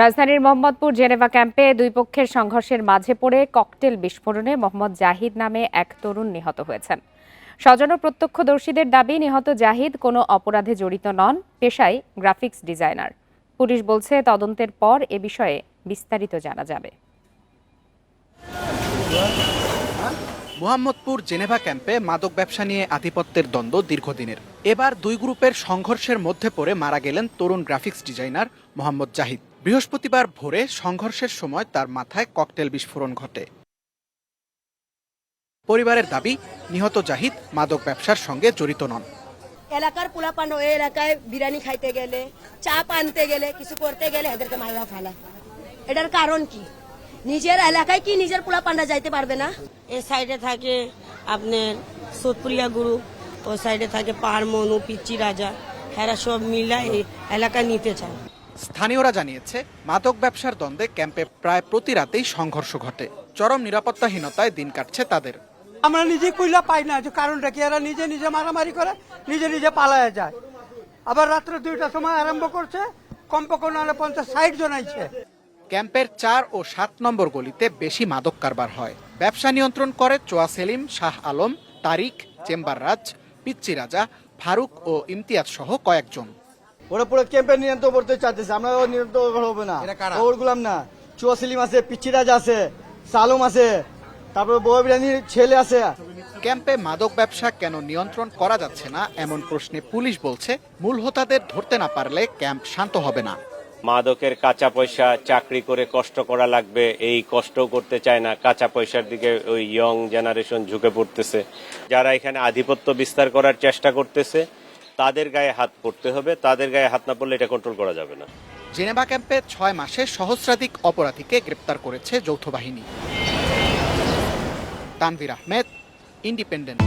রাজধানীর মোহাম্মদপুর জেনেভা ক্যাম্পে দুই পক্ষের সংঘর্ষের মাঝে পড়ে ককটেল বিস্ফোরণে মোহাম্মদ জাহিদ নামে এক তরুণ নিহত হয়েছেন। স্বজন প্রত্যক্ষদর্শীদের দাবি, নিহত জাহিদ কোনো অপরাধে জড়িত নন, পেশায় গ্রাফিক্স ডিজাইনার। পুলিশ বলছে, তদন্তের পর এ বিষয়ে বিস্তারিত জানা যাবে। মোহাম্মদপুর জেনেভা ক্যাম্পে মাদক ব্যবসা নিয়ে আধিপত্যের দ্বন্দ্ব দীর্ঘদিনের। এবার দুই গ্রুপের সংঘর্ষের মধ্যে পড়ে মারা গেলেন তরুণ গ্রাফিক্স ডিজাইনার মোহাম্মদ জাহিদ। বৃহস্পতিবার ভোরে সংঘর্ষের সময় তার মাথায় ককটেল বিস্ফোরণ ঘটে। পরিবারের দাবি নিহত জাহিদ মাদক ব্যবসার সঙ্গে জড়িত নন। এলাকার পোলাপান ওই এলাকায় বিরিয়ানি খাইতে গেলে চা আনতে গেলে কিছু করতে গেলে এদেরকে মাইরা ফেলা। এটার কারণ কি? নিজের এলাকায় কি নিজের পোলাপানরা যাইতে পারবে না? এ সাইডে থাকে আপনার সোদপুরিয়া গুরু ও সাইডে থাকে পাহাড় মনু পিচ্চি রাজা। এরা সব মিলা এই এলাকা নিতে চায়। স্থানীয়রা জানিয়েছে মাদক ব্যবসার দ্বন্দ্বে ক্যাম্পে প্রায় প্রতি রাতেই সংঘর্ষ ঘটে। চরম নিরাপত্তাহীনতায় দিন কাটছে তাদের। আমরা নিজে কইলা পাই না যে কারণটা কি এরা নিজে নিজে মারামারি করে নিজে নিজে পালায় যায়। আবার রাত্রে দুইটার সময় আরম্ভ করছে কমপক্ষে নাহলে পঞ্চাশ ষাট জন আইছে। ক্যাম্পের চার ও সাত নম্বর গলিতে বেশি মাদক কারবার হয়। ব্যবসা নিয়ন্ত্রণ করে চোয়া সেলিম শাহ আলম তারিক চেম্বার রাজ পিচ্চি রাজা ফারুক ও ইমতিয়াজ সহ কয়েকজন। ওরা পুরো ক্যাম্পে নিয়ন্ত্রণ করতে চাইতেছে আমরা নিয়ন্ত্রণ হবে না। ওর গুলাম না চুয়া সেলিম আছে পিচ্চিরাজ আছে সালম আছে তারপরে বউ ছেলে আছে। ক্যাম্পে মাদক ব্যবসা কেন নিয়ন্ত্রণ করা যাচ্ছে না এমন প্রশ্নে পুলিশ বলছে মূল হোতাদের ধরতে না পারলে ক্যাম্প শান্ত হবে না। মাদকের কাঁচা পয়সা চাকরি করে কষ্ট করা লাগবে এই কষ্টও করতে চায় না কাঁচা পয়সার দিকে ওই ইয়ং জেনারেশন ঝুঁকে পড়তেছে। যারা এখানে আধিপত্য বিস্তার করার চেষ্টা করতেছে তাদের গায়ে হাত পড়তে হবে, তাদের গায়ে হাত না পড়লে এটা কন্ট্রোল করা যাবে না। জেনেভা ক্যাম্পে ছয় মাসে সহস্রাধিক অপরাধীকে গ্রেপ্তার করেছে যৌথ বাহিনী। তানভীর আহমেদ ইন্ডিপেন্ডেন্ট